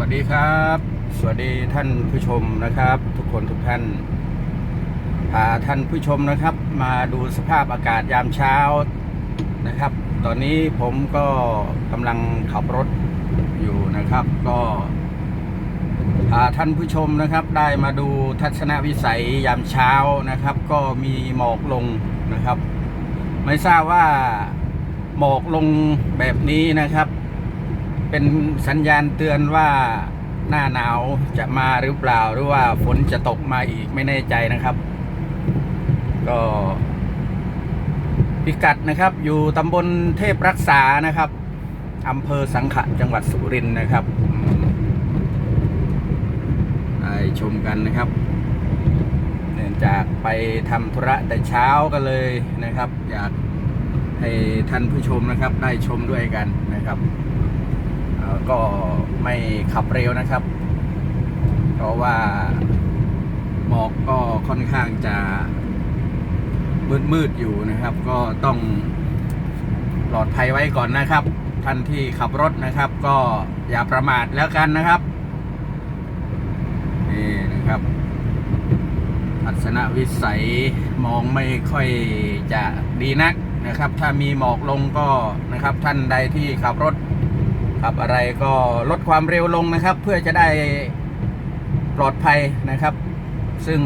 วัสดีครับ สวัสดีท่านผู้ชมนะครับ ทุกคนทุกท่านพาท่านผู้ชมนะครับ มาดูสภาพอากาศยามเช้านะครับ ตอนนี้ผมก็กำลังขับรถอยู่นะครับ ก็พาท่านผู้ชมนะครับ ได้มาดูทัศนวิสัยยามเช้านะครับ ก็มีหมอกลงนะครับ ไม่ทราบว่าหมอกลงแบบนี้นะครับ เป็นสัญญาณเตือนว่าหน้าหนาวจะมาหรือเปล่าหรือว่าฝนจะตกมาอีกไม่แน่ใจนะครับ ก็พิกัดนะครับ อยู่ตำบลเทพรักษานะครับอำเภอสังขะจังหวัดสุรินทร์นะครับได้ชมกันนะครับ เนื่องจากไปทำธุระแต่เช้ากันเลยนะครับ อยากให้ท่านผู้ชมนะครับได้ชมด้วยกันนะครับ ก็ไม่ขับเร็วนะครับ เพราะว่าหมอกก็ค่อนข้างจะมืดมืดๆอยู่นะครับ ก็ต้องปลอดภัยไว้ก่อนนะครับ ท่านที่ขับรถนะครับ ก็อย่าประมาทแล้วกันนะครับนี่นะครับทัศนวิสัยมองไม่ค่อยจะดีนักนะครับ ถ้ามีหมอกลงก็นะครับ ท่านใดที่ขับรถ ขับอะไรก็ลดความเร็วลงนะครับ เพื่อจะได้ปลอดภัยนะครับ ซึ่ง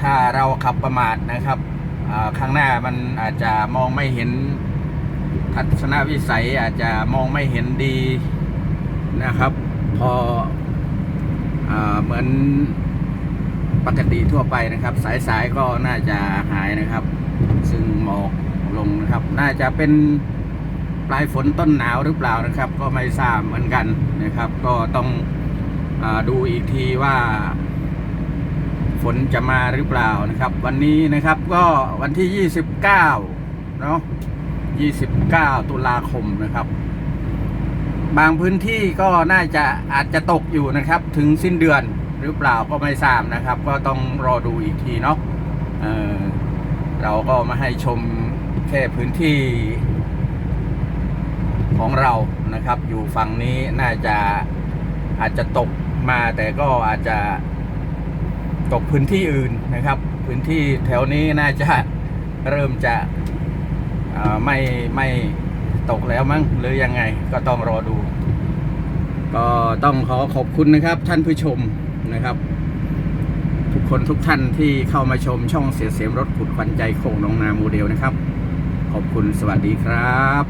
ถ้าเราขับประมาทนะครับข้างหน้ามันอาจจะมองไม่เห็นทัศนวิสัยอาจจะมองไม่เห็นดีนะครับ พออเหมือนปกติทั่วไปนะครับ สายสายๆก็น่าจะหายนะครับ ซึ่งหมอกลงนะครับ น่าจะเป็น ปลายฝนต้นหนาวหรือเปล่านะครับ ก็ไม่ทราบเหมือนกันนะครับ ก็ต้องอดูอีกทีว่า ฝนจะมาหรือเปล่านะครับ วันนี้นะครับก็วันที่ 29เนาะ29 ตุลาคมนะครับ บางพื้นที่ก็น่าจะอาจจะตกอยู่นะครับ ถึงสิ้นเดือนหรือเปล่าก็ไม่ทราบนะครับ ก็ต้องรอดูอีกทีเนาะเเราก็มาให้ชมแค่พื้นที่ ของเรานะครับ อยู่ฝั่งนี้น่าจะอาจจะตกมาแต่ก็อาจจะตกพื้นที่อื่นนะครับ พื้นที่แถวนี้น่าจะเริ่มจะไม่ไม่ตกแล้วมั้งหรือยังไงก็ต้องรอดู ก็ต้องขอขอบคุณนะครับท่านผู้ชมนะครับ ทุกคนทุกท่านที่เข้ามาชมช่องเสียเสียมรถขุดขวัญใจโคงหนองนาโมเดลนะครับ ขอบคุณสวัสดีครับ